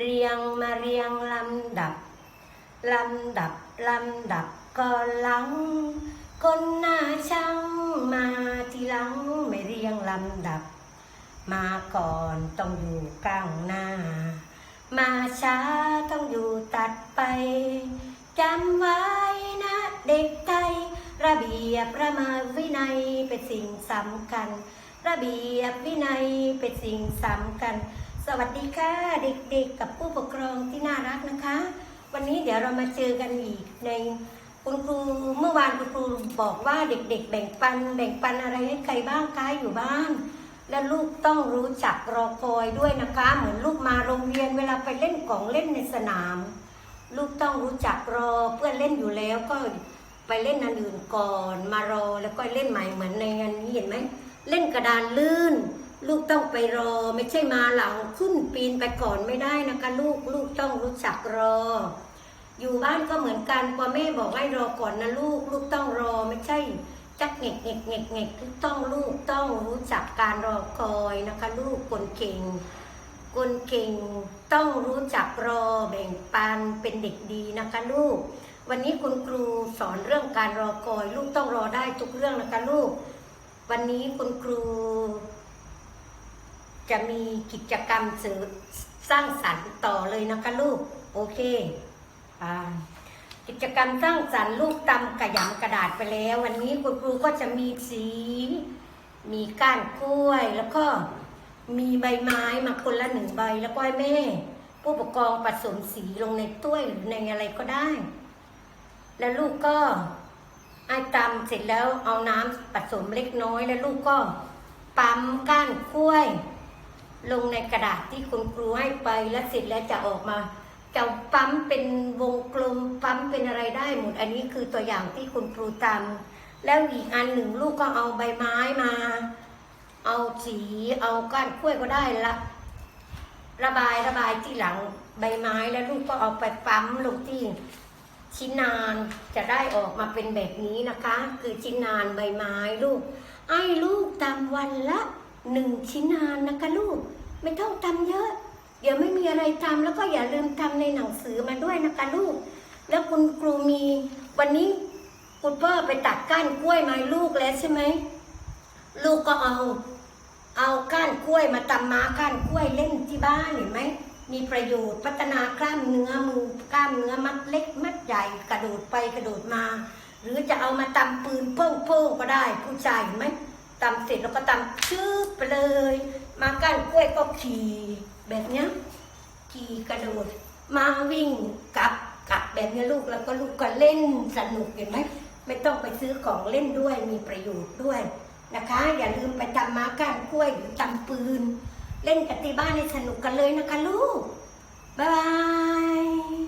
เรียงมาเรียงลำดับ ลำดับ ลำดับก่อนหลังคนหน้าช่างมาทีหลังไม่เรียงลำดับ มาก่อนต้องอยู่กลางหน้า มาช้าต้องอยู่ตัดไปจำไว้นะเด็กไทยระเบียบประมาวินัยเป็นสิ่งสำคัญ ระเบียบวินัยเป็นสิ่งสำคัญ สวัสดีค่ะเด็กๆกับผู้ปกครองที่น่ารักนะคะ วันนี้เดี๋ยวเรามาเจอกันอีกในคุณครูเมื่อวานคุณครูบอกว่าเด็ก ๆ แบ่งปัน แบ่งปันอะไรให้ใครบ้างคะอยู่บ้าน และลูกต้องรู้จักรอคอยด้วยนะคะ เหมือนลูกมาโรงเรียนเวลาไปเล่นของเล่นในสนาม ลูกต้องรู้จักรอเพื่อนเล่นอยู่แล้วก็ไปเล่นอันอื่นก่อน มารอแล้วก็เล่นใหม่เหมือนในอันนี้เห็นไหมเล่นกระดานลื่น ลูกต้องไปรอไม่ใช่มาหลังขึ้นปีนไปก่อนไม่ได้นะคะลูกลูกต้องรู้จักรอ อยู่บ้านก็เหมือนกันพอแม่บอกให้รอก่อนนะลูกลูกต้องรอไม่ใช่จักเงกเงกเงกเงกลูกต้องลูกต้องรู้จักการรอคอยนะคะ ลูกคนเก่งคนเก่งต้องรู้จักรอแบ่งปันเป็นเด็กดีนะคะลูก วันนี้คุณครูสอนเรื่องการรอคอย ลูกต้องรอได้ทุกเรื่องนะคะลูก วันนี้คุณครู จะมีกิจกรรมสสร้างสรรค์ต่อเลยนะคะลูก โอเคอ่ากิจกรรมสร้างสรรค์ลูกตำกระยำกระดาษไปแล้ว วันนี้คุณครูก็จะมีสี มีก้านกล้วย แล้วก็มีใบไม้มาคนละหนึ่งใบ แล้วก็ให้แม่ ผู้ปกครองผสมสีลงในถ้วยหรือในอะไรก็ได้ แล้วลูกก็ไอ้ตำเสร็จแล้วเอาน้ำผสมเล็กน้อย แล้วลูกก็ปั๊มก้านกล้วย ลงในกระดาษที่คุณครูให้ไปแล้วเสร็จแล้วจะออกมาจะปั๊มเป็นวงกลมปั๊มเป็นอะไรได้หมดอันนี้คือตัวอย่างที่คุณครูทำแล้วอีกอันหนึ่งลูกก็เอาใบไม้มา เอาสีเอาก้านกล้วยก็ได้ละ ระบายระบายที่หลังใบไม้แล้วลูกก็เอาไปปั๊มลงที่ชิ้นนานจะได้ออกมาเป็นแบบนี้นะคะ คือชิ้นนานใบไม้ลูก ไอ้ลูกทำวันละ หนึ่งชิ้นนานนะคะลูก ไม่ต้องทำเยอะ เดี๋ยวไม่มีอะไรทำแล้วก็อย่าลืมทำในหนังสือมาด้วยนะคะลูก แล้วคุณครูมีวันนี้คุณพ่อไปตัดก้านกล้วยมาให้ลูกแล้วใช่ไหมลูกก็เอา เอาก้านกล้วยมาตำม้าก้านกล้วยเล่นที่บ้านเห็นไหมมีประโยชน์พัฒนากล้ามเนื้อมือกล้ามเนื้อมัดเล็กมัดใหญ่กระโดดไปกระโดดมา หรือจะเอามาตำปืนเพ่งเพ่งๆก็ได้ ผู้ชายเห็นไหมำเสร็จแล้วก็ตำชืบไปเลย มาก้านกล้วยก็ขี่แบบเนี้ยขี่กระโดด มาวิ่งกลับกลับแบบนี้ลูกแล้วก็ลูกก็เล่นสนุกเห็นไหมไม่ต้องไปซื้อของเล่นด้วยมีประโยชน์ด้วยนะคะ อย่าลืมไปตำมาก้านกล้วยหรือตำปืน เล่นกับที่บ้านให้สนุกกันเลยนะคะลูกบ๊ายบาย